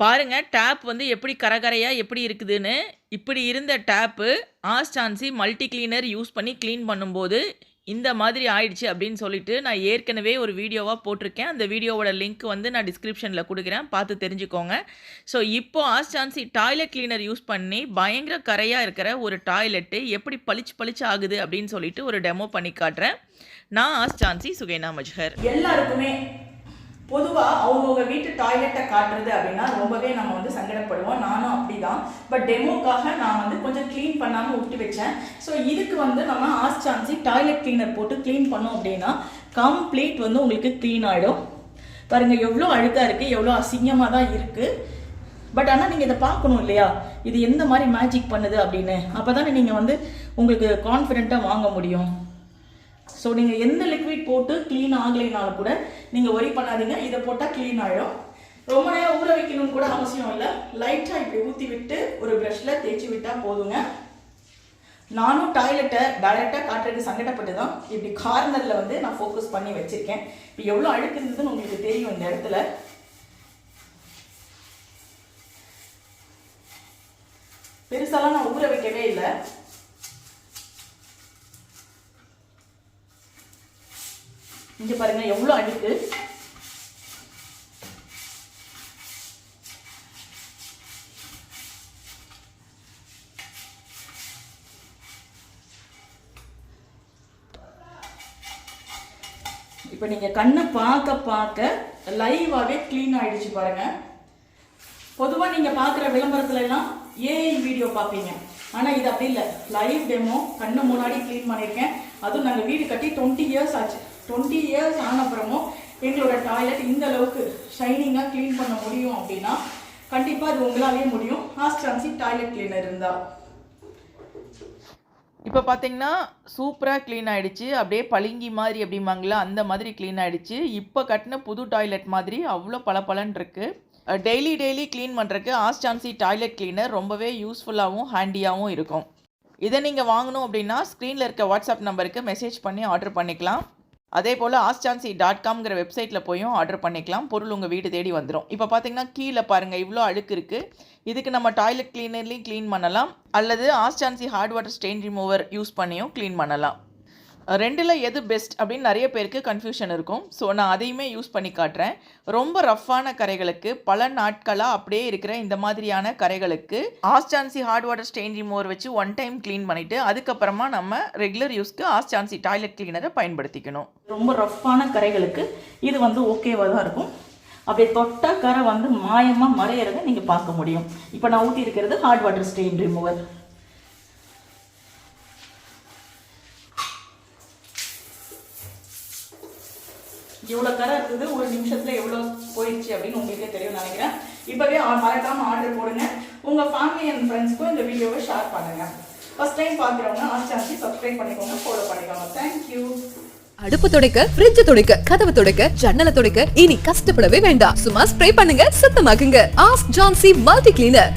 பாருங்கள் டேப் வந்து எப்படி கரகரையாக எப்படி இருக்குதுன்னு இப்படி இருந்த tap Astonish multi cleaner use பண்ணி க்ளீன் பண்ணும்போது இந்த மாதிரி ஆயிடுச்சு அப்படின்னு சொல்லிட்டு நான் ஏற்கனவே ஒரு வீடியோவாக போட்டிருக்கேன். அந்த வீடியோவோட லிங்க் வந்து நான் டிஸ்கிரிப்ஷனில் கொடுக்குறேன். பார்த்து தெரிஞ்சுக்கோங்க. ஸோ இப்போ ஆஸ்டான்சி டாய்லெட் கிளீனர் யூஸ் பண்ணி பயங்கர கரையாக இருக்கிற ஒரு டாய்லெட்டு எப்படி பளிச்சு பளிச்சு ஆகுது அப்படின்னு சொல்லிட்டு ஒரு டெமோ பண்ணி காட்டுறேன். நான் ஆஸ்டான்சி சுகைனா மஜ்ஹர் எல்லாருக்குமே பொதுவாக அவங்கவுங்க வீட்டு டாய்லெட்டை காட்டுறது அப்படின்னா ரொம்பவே நம்ம வந்து சங்கடப்படுவோம். நானும் அப்படிதான். பட் டெமோக்காக நான் வந்து கொஞ்சம் க்ளீன் பண்ணாமல் விட்டு வச்சேன். ஸோ இதுக்கு வந்து நம்ம ஆஸ் சான்சி டாய்லெட் க்ளீனர் போட்டு க்ளீன் பண்ணோம் அப்படின்னா கம்ப்ளீட் வந்து உங்களுக்கு க்ளீன் ஆகிடும் பாருங்கள் எவ்வளோ அழுக்காக இருக்குது எவ்வளோ அசிங்கமாக தான் இருக்குது பட் ஆனால் நீங்கள் இதை பார்க்கணும் இல்லையா? இது எந்த மாதிரி மேஜிக் பண்ணுது அப்படின்னு. அப்போ தானே நீங்கள் வந்து உங்களுக்கு கான்ஃபிடெண்ட்டாக வாங்க முடியும். ஸோ நீங்கள் எந்த லிக்விட் போட்டு க்ளீன் ஆகலைனாலும் கூட நீங்கள் ஒரி பண்ணாதீங்க. இதை போட்டால் க்ளீன் ஆகிடும் ரொம்ப நேரம் ஊற வைக்கணும்னு கூட அவசியம் இல்லை. லைட்டாக இப்படி ஊற்றி விட்டு ஒரு ப்ரஷில் தேய்ச்சி விட்டால் போதுங்க. நானும் டாய்லெட்டை டைரெக்டாக காட்டுறது சங்கடப்பட்டு தான் இப்படி கார்னரில் வந்து நான் ஃபோக்கஸ் பண்ணி வச்சுருக்கேன். இப்போ எவ்வளோ அழுக்கு இருந்ததுன்னு உங்களுக்கு தெரியும் இந்த இடத்துல. பெருசாலாம் நான் ஊற வைக்கவே இல்லை. இங்க பாருங்க எவ்வளவு அழுக்கு? இப்போ நீங்க கண்ணை பார்க்க பார்க்க லைவாவே க்ளீன் ஆயிடுச்சு பாருங்க. பொதுவா நீங்க பார்க்குற விளம்பரத்துல எல்லாம் ஏஐ வீடியோ பார்ப்பீங்க. ஆனா இது அப்படி இல்லை. லைவ் டெமோ கண்ணு முன்னாடி க்ளீன் பண்ணியிருக்கேன் அதுவும் நாங்கள் வீடு கட்டி டுவெண்ட்டி இயர்ஸ் ஆச்சு. டுவெண்ட்டி இயர்ஸ் ஆனப்புறமும் எங்களோட டாய்லெட் இந்த அளவுக்கு ஷைனிங்காக க்ளீன் பண்ண முடியும் அப்படின்னா கண்டிப்பாக அது உங்களாலே முடியும். ஹாஸ்டான்சி டாய்லெட் கிளீனர் இருந்தால் இப்போ பார்த்தீங்கன்னா சூப்பராக க்ளீன் ஆகிடுச்சு அப்படியே பளிங்கி மாதிரி அப்படிம்பாங்களா அந்த மாதிரி க்ளீன் ஆகிடுச்சு இப்போ கட்டின புது டாய்லெட் மாதிரி அவ்வளோ பளபளன்னு இருக்குது டெய்லி டெய்லி க்ளீன் பண்ணுறக்கு ஆஸ்டான்சி டாய்லெட் கிளீனர் ரொம்பவே யூஸ்ஃபுல்லாகவும் ஹேண்டியாகவும் இருக்கும். இதை நீங்கள் வாங்கணும் அப்படின்னா ஸ்க்ரீனில் இருக்க வாட்ஸ்அப் நம்பருக்கு மெசேஜ் பண்ணி ஆர்டர் பண்ணிக்கலாம். அதே போல் ஆஸ்டான்சி டாட் காம்ங்கிற வெப்சைட்டில் போயும் ஆர்டர் பண்ணிக்கலாம். பொருள் உங்கள் வீடு தேடி வந்துடும் இப்போ பார்த்தீங்கன்னா கீழே பாருங்கள் இவ்வளோ அழுக்கு இருக்குது இதுக்கு நம்ம டாய்லெட் கிளீனர்லேயும் க்ளீன் பண்ணலாம். அல்லது Astonish hard water stain remover use பண்ணியும் க்ளீன் பண்ணலாம். ரெண்டில் எது பெஸ்ட் அப்படின்னு நிறைய பேருக்கு கன்ஃபியூஷன் இருக்கும். ஸோ நான் அதையுமே யூஸ் பண்ணி காட்டுறேன். ரொம்ப ரஃப்பான கரைகளுக்கு பல நாட்களாக அப்படியே இருக்கிற இந்த மாதிரியான கரைகளுக்கு Astonish hard water stain remover வச்சு ஒன் டைம் க்ளீன் பண்ணிவிட்டு அதுக்கப்புறமா நம்ம ரெகுலர் யூஸ்க்கு ஆஸ்டான்சி டாய்லெட் கிளீனரை பயன்படுத்திக்கணும். ரொம்ப ரஃப்பான கரைகளுக்கு இது வந்து ஓகேவாக தான் இருக்கும். அப்படியே தொட்ட கரை வந்து மாயமாக மறையிறத நீங்கள் பார்க்க முடியும். இப்போ நான் ஊற்றி இருக்கிறது ஹார்ட் வாட்டர் ஸ்டெயின் ரிமூவர் இவ்வளோ கரை இருக்குது ஒரு நிமிஷத்தில் எவ்வளோ போயிடுச்சு அப்படின்னு உங்களுக்கே தெரியும் நினைக்கிறேன். இப்போவே மறக்காமல் ஆர்டர் போடுங்க. உங்கள் ஃபேமிலி அண்ட் ஃப்ரெண்ட்ஸ்க்கும் இந்த வீடியோவை ஷேர் பண்ணுங்க. ஃபர்ஸ்ட் டைம் பார்க்குறவங்க ஆச்சாச்சி சப்ஸ்கிரைப் பண்ணிக்கோங்க ஃபாலோ பண்ணிக்கோங்க. தேங்க்யூ அடுப்பு துடைக்க ஃப்ரிட்ஜ் துடைக்க கதவு துடைக்க ஜன்னல துடைக்க இனி கஷ்டப்படவே வேண்டாம். சும்மா ஸ்ப்ரே பண்ணுங்க சுத்தமாக்குங்க. Astonish multi cleaner